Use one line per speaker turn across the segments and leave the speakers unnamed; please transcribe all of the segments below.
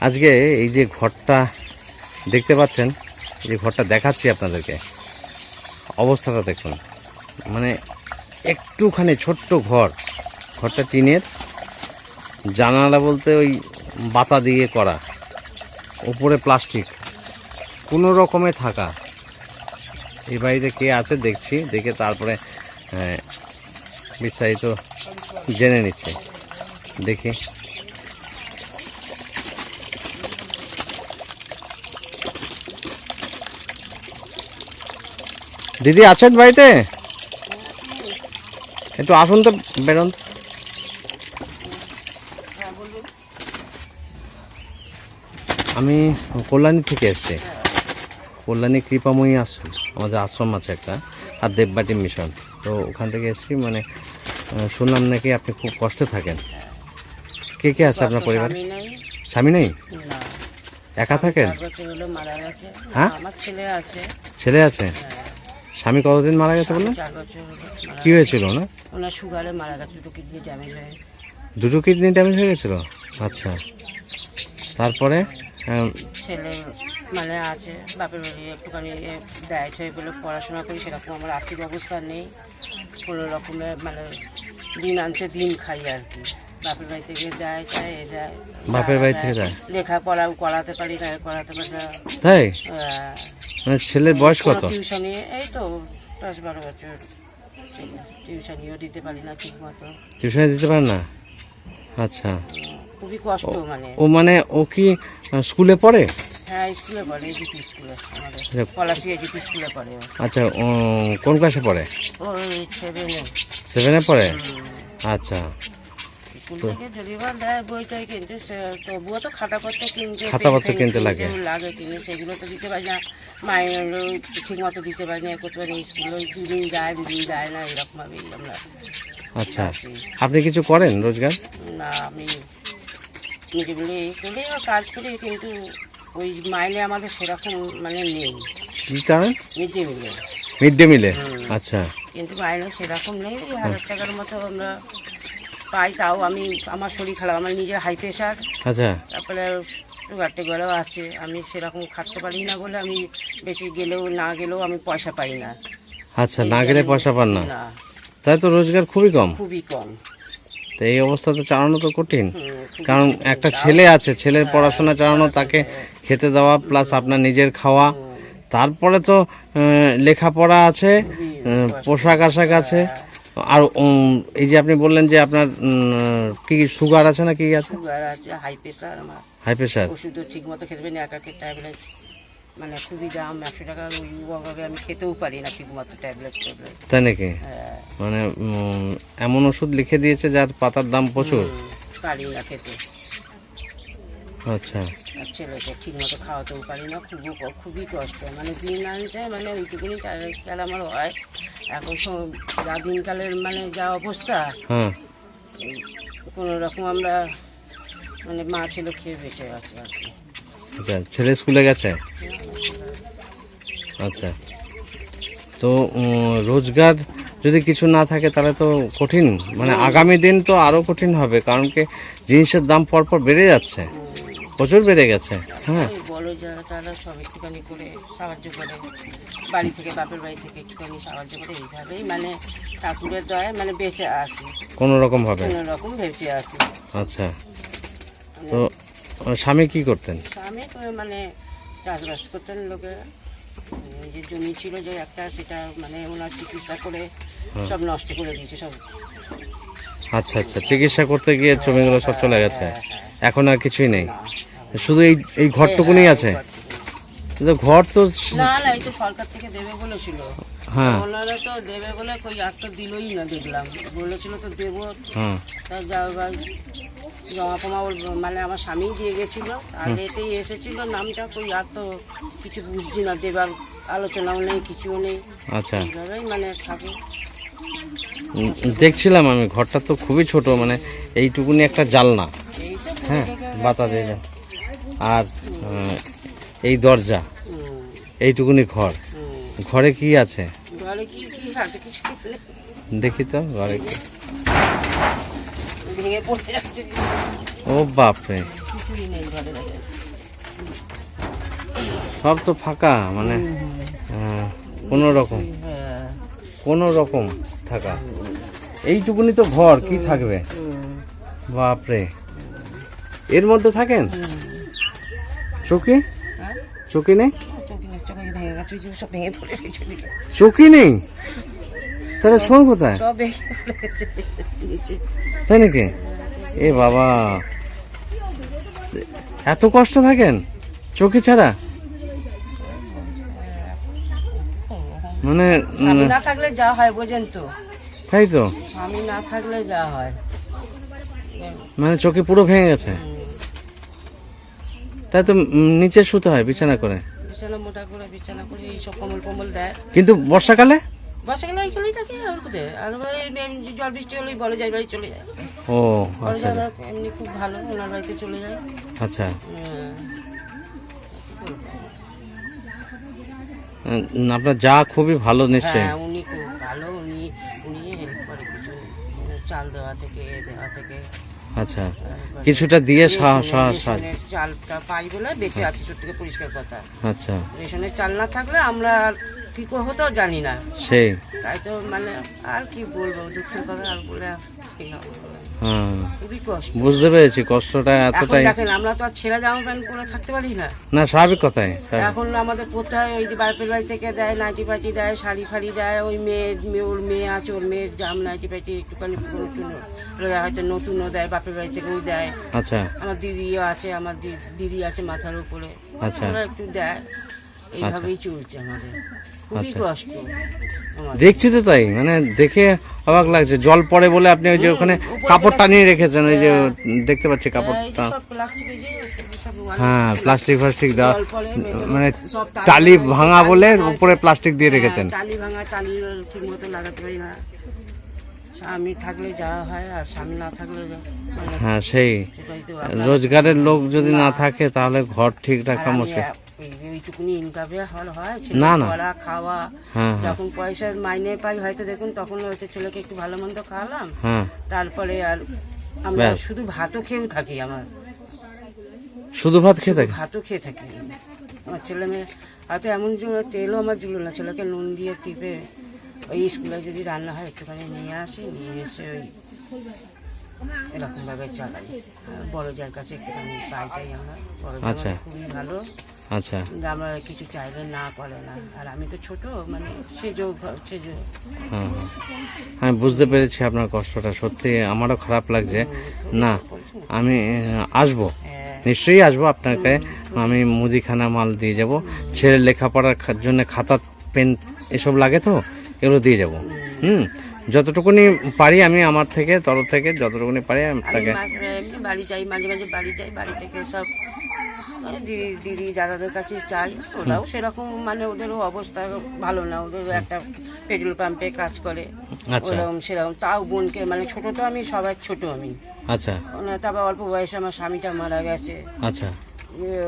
আজকে এই যে ঘরটা দেখতে পাচ্ছেন যে ঘরটা দেখাচ্ছি আপনাদেরকে। অবস্থাটা দেখুন। মানে একটুখানি ছোট্ট ঘর। ঘরটা টিনের। জানালা বলতে ওই বাতা দিয়ে করা। উপরে প্লাস্টিক। কোনো রকমে থাকা। এই বাড়িতে কে আছে দেখছি, দেখে তারপরে বিস্তারিত জেনে নিচ্ছে। দেখি। দিদি আছেন বাড়িতে? একটু আসুন তো বেরোন। আমি কল্যাণী থেকে এসেছি। কল্যাণী কৃপাময়ী আশ্রম আমাদের আশ্রম আছে একটা আর দেববাটি মিশন। তো ওখান থেকে এসেছি মানে শুনলাম নাকি আপনি খুব কষ্টে থাকেন। কে কে আছে আপনার পরিবার?
স্বামী নেই।
একা থাকেন? হ্যাঁ?
ছেলে আছে।
ছেলে আছে? স্বামী কতদিন মারা গেছে বললেন?
চার বছর মারা
কি হয়েছিল না
ওনার সুগারে মারা গেছে দুটো কিডনি ড্যামেজ হয়ে
দুটো কিডনি ড্যামেজ হয়ে গেছিল? আচ্ছা। তারপরে আহ,
ছেলে মানে আছে বাপের বাড়ি একটুখানি হয়ে গেলে পড়াশোনা করি সেরকম আমার আর্থিক অবস্থা নেই। কোনো রকমের মানে দিন আনছে দিন খাই আর কি। বাপের বাড়ি থেকে দেয় চায় এ দেয়
বাপের বাড়ি থেকে দেয়?
লেখাপড়াও করাতে পারি না এ করাতে পারি না।
তাই?
আহ,
মানে ছেলের বয়স কত?
টিউশনি এই তো দশ বারো বছর। টিউশনিও দিতে পারি না ঠিক মতো
টিউশনে দিতে পারেন না? আচ্ছা।
খুবই কষ্ট মানে।
ও মানে ও কি স্কুলে পড়ে?
হ্যাঁ স্কুলে পড়ে এজিপি স্কুলে আমাদের।
আচ্ছা।
পলাশি এজিপি স্কুলে পড়ে ও।
আচ্ছা কোন ক্লাসে পড়ে?
সেভেনে
পড়ে? আচ্ছা।
খাতাপত্র কিনতে
লাগে।
লাগে কিনে সেগুলো তো দিতে পারি না। মায়ের ঠিক মতো দিতে পারি না এ করতে পারি না স্কুলে দুদিন যায় দুদিন যায় না আমরা
আচ্ছা। আপনি কিছু করেন রোজগার?
না আমি নিজে বলে এই করি কাজ করি কিন্তু ওই আমাদের সেরকম মানে নেই।
কি কারণ?
নিজে মিলে।
মিড ডে মিলে আচ্ছা।
কিন্তু মাইনে সেরকম নেই হাজার টাকার মতো আমরা পাই তাও আমি আমার শরীর খারাপ আমার নিজের হাই প্রেশার
আচ্ছা।
তারপরে সুগার টুগারও আছে আমি সেরকম খাটতে পারি না বলে আমি বেশি গেলেও না গেলেও আমি পয়সা পাই না।
আচ্ছা না গেলে পয়সা পান না? তাই তো রোজগার খুবই কম?
খুবই কম।
তো এই অবস্থাতে চালানো তো কঠিন। কারণ একটা ছেলে আছে ছেলের পড়াশোনা চালানো তাকে খেতে দেওয়া প্লাস আপনার নিজের খাওয়া। তারপরে তো লেখাপড়া আছে পোশাক আশাক আছে। আর এই যে আপনি বললেন যে আপনার কি কি সুগার আছে না কি আছে?
সুগার আছে হাই প্রেসার আমার।
হাই
প্রেসার ওষুধ ঠিকমতো খেতে পারি না এক একটা ট্যাবলেট মানে খুবই দাম একশো টাকা ওই অভাবে আমি খেতেও পারি না ঠিকমতো ট্যাবলেট ট্যাবলেট
তাই নাকি?
হ্যাঁ।
মানে এমন ওষুধ লিখে দিয়েছে যার পাতার দাম প্রচুর।
পারি না খেতে।
আচ্ছা।
ছেলেকে ঠিক মতো খাওয়াতেও পারি না খুবই খুবই কষ্ট। মানে দিন আনতে মানে ওইটুকুনি কাল আমার হয়। এখন যা দিনকালের মানে যা অবস্থা কোনো রকম আমরা মানে মা ছেলে খেয়ে বেঁচে আছি আর কি।
আচ্ছা ছেলে স্কুলে গেছে? আচ্ছা। তো রোজগার যদি কিছু না থাকে তাহলে তো কঠিন। মানে আগামী দিন তো আরও কঠিন হবে কারণ কি জিনিসের দাম পরপর বেড়ে যাচ্ছে। প্রচুর বেড়ে গেছে। হ্যাঁ।
বলো যারা তারা সব একটুখানি করে সাহায্য করে। বাড়ি থেকে বাপের বাড়ি থেকে একটুখানি সাহায্য করে এইভাবেই মানে ঠাকুরের দয়ায় মানে বেঁচে আছি।
কোনো রকম ভাবে
কোনো রকম বেঁচে আছি।
আচ্ছা। তো স্বামী কি করতেন?
স্বামী মানে চাষবাস করতেন লোকে নিজের জমি ছিল যে একটা সেটা মানে ওনার চিকিৎসা করে সব নষ্ট করে দিয়েছে সব।
আচ্ছা আচ্ছা। চিকিৎসা করতে গিয়ে জমিগুলো সব চলে গেছে। এখন আর কিছুই নেই। শুধু এই এই ঘরটুকুনি আছে। ঘর তো
না না এই তো সরকার থেকে দেবে বলেছিল।
হ্যাঁ।
ওনারা তো দেবে বলে কই আর তো দিলই না দেখলাম। বলেছিল তো দেবো।
হ্যাঁ
জমা মানে আমার স্বামী দিয়ে গেছিল। আর এতেই এসেছিল নামটা কই আর তো কিছু বুঝছি না দেবার আলোচনাও নেই কিছুও নেই।
আচ্ছা।
এইভাবেই মানে থাকে
দেখছিলাম আমি ঘরটা তো খুবই ছোট মানে এইটুকুনি একটা জালনা। হ্যাঁ বাতা দিয়ে দেন। আর এই দরজা এইটুকুনি ঘর। ঘরে কি আছে। দেখি তো ঘরে কি। ও বাপরে। সব তো ফাঁকা মানে কোনো রকম। কোনো রকম থাকা। এইটুকুনি তো ঘর কি থাকবে। বাপরে। এর মধ্যে থাকেন? চৌকি?
হ্যাঁ
চৌকি নেই। চৌকি নেই? তাহলে শোন কোথায়? তাই নাকি? এ বাবা। এত কষ্ট থাকেন? চোখে ছাড়া? মানে
না থাকলে যা হয় বোঝেন তো।
তাই তো?
স্বামী না থাকলে যা হয়।
মানে চোখে পুরো ভেঙে গেছে? তাই তো নিচে শুতে হয় বিছানা করে।
বিছানা মোটা করে বিছানা করে এইসব কম্বল কম্বল দেয়।
কিন্তু বর্ষাকালে?
বর্ষাকালে থাকে আর কোথায়? আর এমনি জল বৃষ্টি হলেই বড় যায় বাড়ি চলে যায়।
ও আচ্ছা
এমনি খুব ভালো ওনার বাড়িতে চলে যায়।
আচ্ছা।
হ্যাঁ।
আপনার যা খুবই ভালো নিশ্চয়ই।
হ্যাঁ উনি খুব ভালো উনি উনি হেল্প করে কিছু চাল দেওয়া থেকে এ দেওয়া থেকে।
আচ্ছা কিছুটা দিয়ে
চালটা পাই বলে বেঁচে আছি সত্যি থেকে পরিষ্কার কথা।
আচ্ছা।
রেশনের চাল না থাকলে আমরা কি হতো জানি না।
সেই।
তাই তো মানে আর কি বলব দুঃখের কথা আর বলে আর কি না বলব। খুবই কষ্ট।
বুঝতে পেরেছি কষ্টটা এতটাই।
দেখেন আমরা তো আর ছেঁড়া জামা প্যান্ট পরে থাকতে পারি না।
না স্বাভাবিক কথাই
এখন আমাদের কোথায় ওই যে বাড়ি থেকে দেয় নাইটি পাটি দেয় শাড়ি ফাড়ি দেয় ওই মেয়ের ওর মেয়ে আছে ওর মেয়ের জাম নাইটি পাটি একটুখানি হয়তো নতুনও দেয় বাপের বাড়ি থেকেও দেয়।
আচ্ছা।
আমার দিদিও আছে আমার দিদি আছে মাথার উপরে।
আচ্ছা।
একটু দেয়। এইভাবেই চলছে আমাদের। খুবই
আচ্ছা।
কষ্ট।
দেখছি তো তাই মানে দেখে অবাক লাগছে। জল পড়ে বলে আপনি ওই যে ওখানে কাপড় টানিয়ে রেখেছেন ওই যে দেখতে পাচ্ছি কাপড়টা।
যে সব প্লাস্টিকের যে সব
হ্যাঁ প্লাস্টিক ফ্লাস্টিক দেওয়া মানে
টালি
টালি
ভাঙা,
বলে উপরে প্লাস্টিক দিয়ে রেখেছেন।
হ্যাঁ, টালি ভাঙা টালি ঠিক লাগাতে পারি না। স্বামী থাকলে যা হয় আর স্বামী না থাকলে
হ্যাঁ। সেই রোজগারের লোক যদি না থাকে তাহলে ঘর ঠিক রাখা মুশকিল
এইটুকুনি ইনকামে হল হয়
না,
পড়া খাওয়া
হ্যাঁ হ্যাঁ।
যখন পয়সা মাইনে পাই হয়তো দেখুন তখন হয়তো ছেলেকে একটু ভালো মন্দ খাওয়ালাম
হ্যাঁ।
তারপরে আর আমরা শুধু ভাতও খেয়েও থাকি আমার।
শুধু ভাত খেয়ে থাকে?
ভাতও খেয়ে থাকি। আমার ছেলে মেয়ে হয়তো এমন তেলও আমার জুলো না। ছেলেকে নুন দিয়ে টিপে ওই স্কুলে যদি রান্না হয় একটুখানি নিয়ে আসি নিয়ে এসে ওই এরকম ভাবে চালাই। বড় যার কাছে একটুখানি পাইটাই আমরা। বড়
আচ্ছা।
খুবই ভালো।
আচ্ছা।
আমরা কিছু চাইলে না করে না। আর আমি তো ছোট মানে সে যোগ সে যোগ
হ্যাঁ। আমি বুঝতে পেরেছি আপনার কষ্টটা সত্যি আমারও খারাপ লাগছে। না আমি আসব।
হ্যাঁ।
নিশ্চয়ই আসব আপনাকে। আমি মুদিখানা মাল দিয়ে যাব। ছেলের লেখাপড়ার জন্য খাতা পেন এসব লাগে তো এগুলো দিয়ে যাব। হুম। যতটুকুনি পারি আমি আমার থেকে তরফ থেকে যতটুকুনি পারি আপনাকে
বাড়ি যাই মাঝে মাঝে বাড়ি যাই বাড়ি থেকে সব দিদি দিদি দাদাদের কাছে চাই ওরাও সেরকম মানে ওদেরও অবস্থা ভালো না ওদেরও একটা পেট্রোল পাম্পে কাজ করে
আচ্ছা।
ওরকম সেরকম। তাও বোনকে মানে ছোট তো আমি সবার ছোট আমি।
আচ্ছা।
মানে তারপর অল্প বয়সে আমার স্বামীটা মারা গেছে।
আচ্ছা।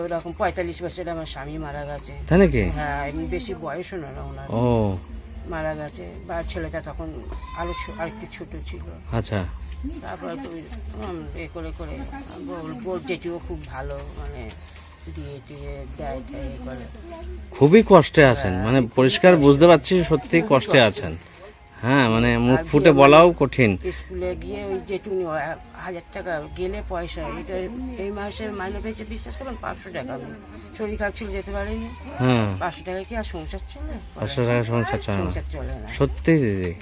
ওরকম পঁয়তাল্লিশ বছরে আমার স্বামী মারা গেছে।
তাই নাকি?
হ্যাঁ এমনি বেশি বয়সও না ওনার।
ও।
মারা গেছে বা ছেলেটা তখন আরও ছো- আরেকটু ছোট ছিল।
আচ্ছা।
তারপর এ করে করে বোর বোর জেঠিও খুব ভালো মানে
খুবই কষ্টে আছেন। মানে পরিষ্কার বুঝতে পারছি সত্যি কষ্টে আছেন। হ্যাঁ মানে মুখ ফুটে বলাও কঠিন।
স্কুলে গিয়ে ওই ও হাজার টাকা গেলে পয়সা এটা এই মাসে মাইনে পেয়েছে বিশ্বাস করবেন পাঁচশো টাকা। শরীর খারাপ ছিল যেতে পারিনি।
হ্যাঁ।
পাঁচশো টাকা কি আর সংসার চলে?
পাঁচশো টাকা সংসার চলে না।
চলে না।
সত্যি দিদি।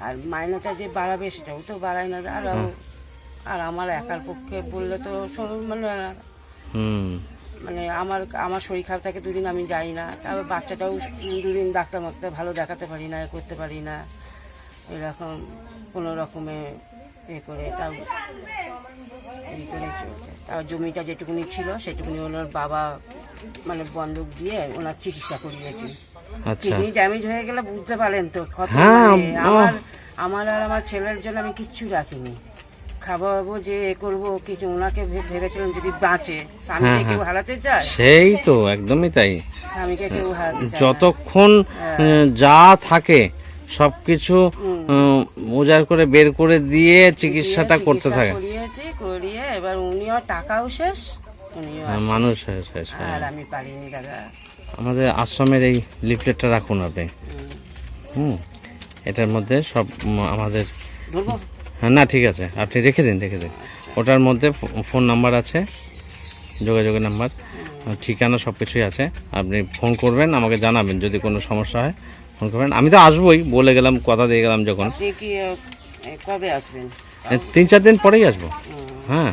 আর মাইনেটা যে বাড়াবে সেটাও তো বাড়ায় না। আর আর আমার একার পক্ষে বললে তো মানে
হুম।
মানে আমার আমার শরীর খারাপ থাকে দুদিন আমি যাই না। তারপর বাচ্চাটাও দুদিন ডাক্তার মাক্তার ভালো দেখাতে পারি না করতে পারি না। এরকম কোনো রকমে এ করে তাও এই করে চলছে। তার জমিটা যেটুকুনি ছিল সেটুকুনি ওনার বাবা মানে বন্ধক দিয়ে ওনার চিকিৎসা করিয়েছে।
আচ্ছা।
কিডনি ড্যামেজ হয়ে গেলে বুঝতে পারেন তো কত
হ্যাঁ,
মানে। আমার আমার আর আমার ছেলের জন্য আমি কিচ্ছু রাখিনি। খাওয়াবো যে এ করব কিছু ওনাকে ভেবেছিলাম যদি বাঁচে। স্বামীকে
হ্যাঁ,
কেউ হারাতে চায়?
সেই তো একদমই তাই।
স্বামীকে কেউ হারাতে চায় না।
যতক্ষণ যা থাকে সবকিছু উজাড় করে বের করে দিয়ে চিকিৎসাটা করতে
চিকিৎসা
থাকে।
করিয়েছি করিয়ে এবার উনিও টাকাও শেষ উনিও
হ্যাঁ,
আর
মানুষ হ্যাঁ, হ্যাঁ। হ্যাঁ।
আর আমি পারিনি দাদা।
আমাদের আশ্রমের এই লিফলেটটা রাখুন আপনি।
হুম।
হুম এটার মধ্যে সব উম, আমাদের
ধরবো?
হ্যাঁ না ঠিক আছে। আপনি রেখে দিন রেখে দিন। ওটার মধ্যে ফোন নাম্বার আছে যোগাযোগের নাম্বার। ঠিকানা সব কিছুই আছে। আপনি ফোন করবেন আমাকে জানাবেন যদি কোনো সমস্যা হয় ফোন করবেন। আমি তো আসবোই বলে গেলাম কথা দিয়ে গেলাম যখন।
কবে আসবেন?
তিন চার দিন পরেই আসব। হ্যাঁ।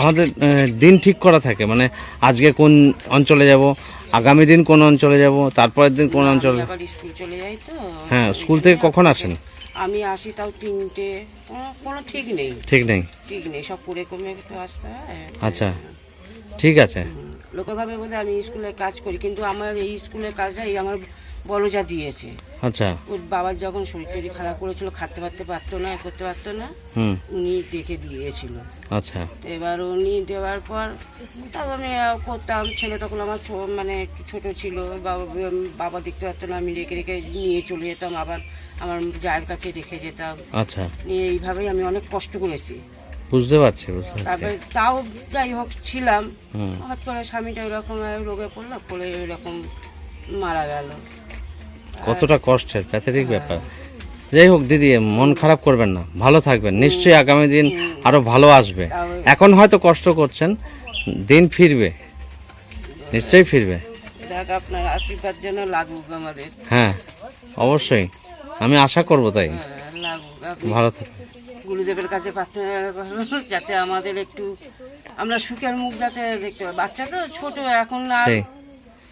আমাদের দিন ঠিক করা থাকে। মানে আজকে কোন অঞ্চলে যাব আগামী দিন কোন অঞ্চলে যাব তারপরের দিন কোন অঞ্চলে হ্যাঁ স্কুল থেকে কখন আসেন?
আমি আসি তাও তিনটে কোনো- ঠিক নেই।
ঠিক নেই?
ঠিক নেই সব করে কমে একটু আসতে হয়
আচ্ছা ঠিক আছে।
লোকে ভাবে বোধ আমি স্কুলে কাজ করি কিন্তু আমার এই স্কুলের কাজটা এই আমার বড়জা দিয়েছে।
আচ্ছা।
ওর বাবার যখন শরীর টরীর খারাপ করেছিল খাটতে পারতে পারতো না করতে পারতো না
হুম।
উনি ডেকে দিয়েছিল।
আচ্ছা।
তো এবার উনি দেওয়ার পর তারপর আমি করতাম। ছেলে তখন আমার মানে ছোট ছিল। বাবা বাবা দেখতে পারতো না আমি রেখে রেখে নিয়ে চলে যেতাম। আবার আমার জায়ের কাছে রেখে যেতাম।
আচ্ছা।
নিয়ে এইভাবেই আমি অনেক কষ্ট করেছি।
বুঝতে পারছি
তারপরে তাও যাই হোক ছিলাম। হঠাৎ করে স্বামীটা ওইরকম রোগে পড়ল পড়ে ওইরকম মারা গেল।
কতটা কষ্টের প্যাথেটিক ব্যাপার। যাই হোক দিদি মন খারাপ করবেন না। ভালো থাকবেন। নিশ্চয়ই আগামী দিন আরও ভালো আসবে। এখন হয়তো কষ্ট করছেন দিন ফিরবে। নিশ্চয়ই ফিরবে।
আপনার আশীর্বাদ যেন লাগুক আমাদের।
হ্যাঁ অবশ্যই। আমি আশা করব তাই।
হ্যাঁ,
ভালো থাকবেন।
গুরুদেবের কাছে প্রার্থনা যাতে আমাদের একটু আমরা সুখের মুখ যাতে দেখতে বাচ্চা তো ছোট এখন আর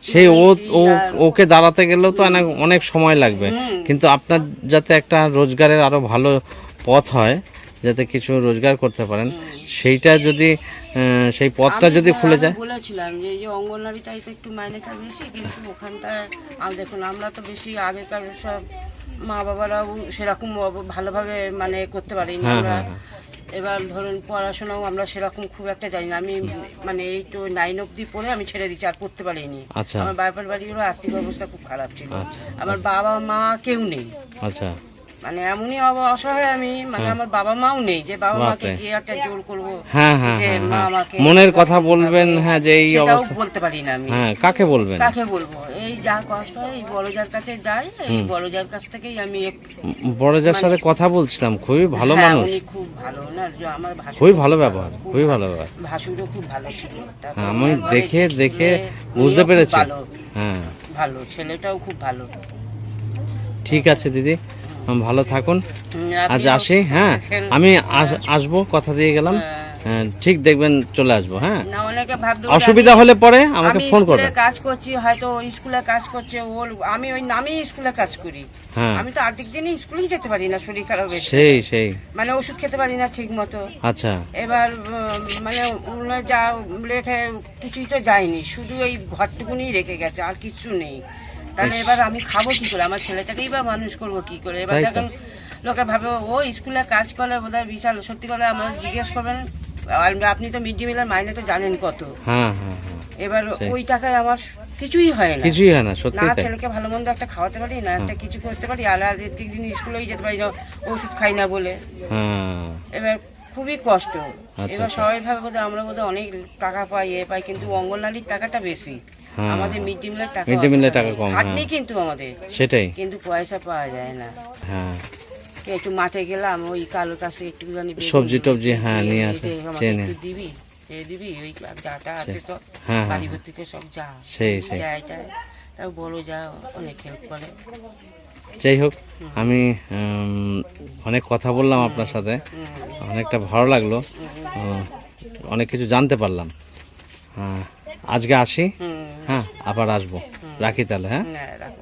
সেই ও ও ওকে দাঁড়াতে গেলেও তো অনেক অনেক সময় লাগবে। কিন্তু আপনার যাতে একটা রোজগারের আরও ভালো পথ হয় যাতে কিছু রোজগার করতে পারেন সেইটা যদি সেই পথটা যদি খুলে যায়।
বলেছিলাম যে এই যে অঙ্গনওয়াড়িটাই তো একটু মাইনেটা বেশি কিন্তু ওখানটায় আর দেখুন আমরা তো বেশি আগেকার সব মা বাবারাও সেরকম ভালোভাবে মানে করতে পারিনি
হ্যাঁ,
আমরা।
হ্যাঁ,
এবার ধরুন পড়াশোনাও আমরা সেরকম খুব একটা জানি না। আমি মানে এই তো নাইন অব্দি পড়ে আমি ছেড়ে দিচ্ছি আর পড়তে পারিনি।
আচ্ছা।
আমার বাপের বাড়িরও আর্থিক অবস্থা খুব খারাপ ছিল।
আচ্ছা,
আমার বাবা মা কেউ নেই।
আচ্ছা।
মানে এমনই অসহায় আমি মানে আমার বাবা মাও নেই যে বাবা মাকে। গিয়ে একটা জোর করব
হ্যাঁ হ্যাঁ
যে
হ্যাঁ
মা আমাকে
মনের কথা বলবেন হ্যাঁ যে এই অবস্থা।
বলতে পারি না আমি।
হ্যাঁ কাকে বলবেন?
কাকে বলব? এই যা কষ্ট হয় এই বড়জার কাছে যাই এই বড়জার কাছ থেকেই আমি এক-
বড়জার সাথে কথা বলছিলাম খুবই ভালো মানুষ।
খুব ভালো না যে আমার
খুবই ভালো ব্যবহার খুবই ভালো ব্যবহার।
ভাসুরও খুব ভালো ছিল।
আমি দেখে দেখে বুঝতে পেরেছি। হ্যাঁ।
ভালো ছেলেটাও খুব ভালো।
ঠিক আছে দিদি। ভালো থাকুন। আজ আসি হ্যাঁ আমি আসব কথা দিয়ে গেলাম।
হ্যাঁ।
হ্যাঁ, ঠিক দেখবেন চলে আসব হ্যাঁ। অসুবিধা হলে পরে আমাকে ফোন করবেন।
কাজ করছি হয়তো স্কুলে কাজ করছে ওর আমি ওই নামেই স্কুলে কাজ করি।
হ্যাঁ।
আমি তো আর্ধেক দিনই স্কুলেই যেতে পারি না শরীর খারাপ
সেই সেই।
মানে ওষুধ খেতে পারি না ঠিক মতো
আচ্ছা।
এবার মানে যা রেখে কিছুই তো যায়নি শুধু এই ঘরটুকুনি রেখে গেছে আর কিছু নেই। তাহলে এবার আমি খাব কি করে? আমার ছেলেটাকেই বা মানুষ করব কি করে? এবার দেখেন লোকে ভাবে ও স্কুলে কাজ করে বোধহয় বিশাল। সত্যি করে আমার জিজ্ঞেস করবেন আপনি তো মিড ডে মিলের মাইনে তো জানেন কত।
হ্যাঁ হ্যাঁ হ্যাঁ।
এবার ওই টাকায় আমার কিছুই হয় না।
কিছুই হয় না সত্যি
না ছেলেকে ভালো মন্দ একটা খাওয়াতে পারি না একটা কিছু করতে পারি আর দিন স্কুলেই যেতে পারি না ওষুধ খাই না বলে।
হ্যাঁ।
এবার খুবই কষ্ট।
আচ্ছা,
এবার
আচ্ছা।
সবাই ভাবে বোধহয় আমরা বোধহয় অনেক টাকা পাই এ পাই কিন্তু অঙ্গনওয়াড়ির টাকাটা বেশি।
হ্যাঁ।
আমাদের মিড ডে মিলের টাকা
Mid day meal টাকা কম, হ্যাঁ।
কিন্তু আমাদের।
সেটাই।
কিন্তু পয়সা পাওয়া যায় না।
হ্যাঁ।
একটু মাঠে গেলাম ওই কালোর কাছ বেগুন
সবজি টবজি, হ্যাঁ, নিয়ে আসে,
একটু। দিবি দিবি ওই যাটা আছে সব
হ্যাঁ,
বাড়ি
হ্যাঁ।
থেকে সব যা।
সেই
তার বড় যা অনেক হেল্প করে।
যাই হোক আমি অনেক কথা বললাম আপনার সাথে। অনেকটা ভালো লাগল। অনেক কিছু জানতে পারলাম। হ্যাঁ, আজকে আসি? হ্যাঁ আবার আসব। রাখি তাহলে হ্যাঁ
রাখো।